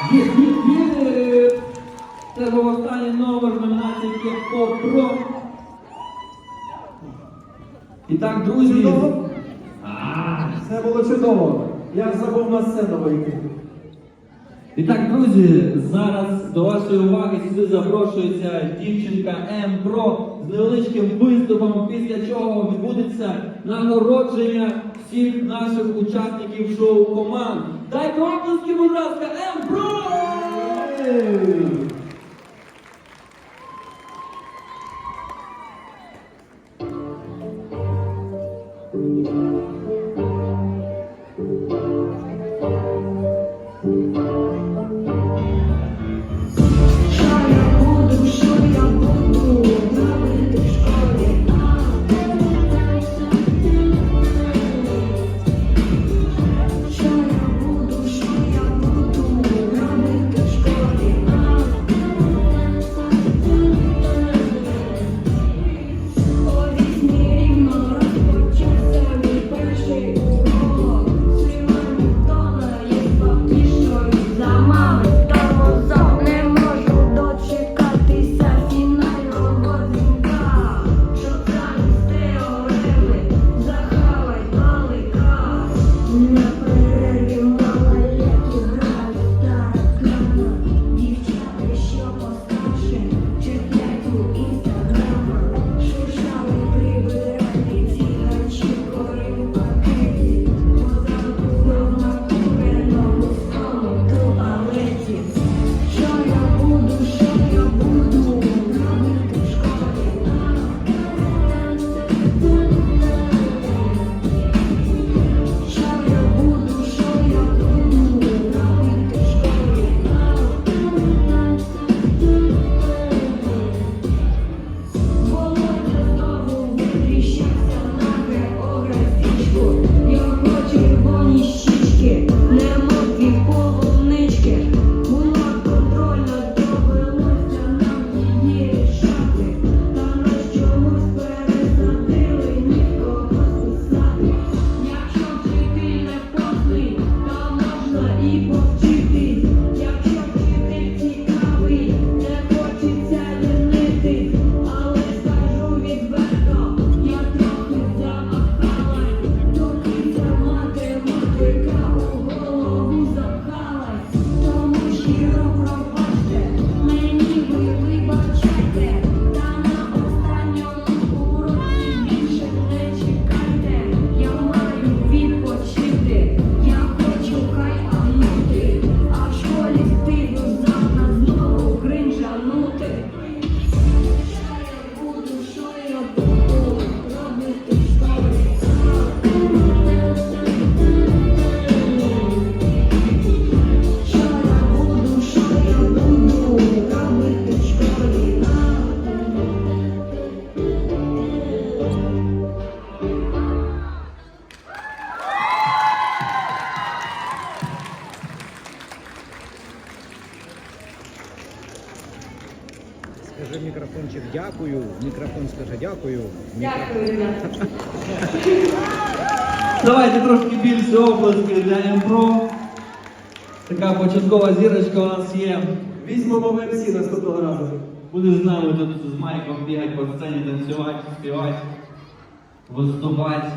Е, це був останній номер номінації Кепко І так, друзі. Це ну, було чудово. Я забув на сцену вийти. І так, друзі, зараз до вашої уваги сюди запрошується дівчинка М-Про з невеличким виступом, після чого відбудеться нагородження всіх наших учасників шоу команд. Дайте обласки, будь ласка, М-Про! two. Скажи мікрофончик, дякую. Мікрофон скаже дякую. Дякую. Давайте трошки більше обласки для МПРО. Така початкова зірочка у нас є. Візьмемо ми всі наступного разу. Буде з нами тут з Майком бігати по сцені, танцювати, співати, виступати.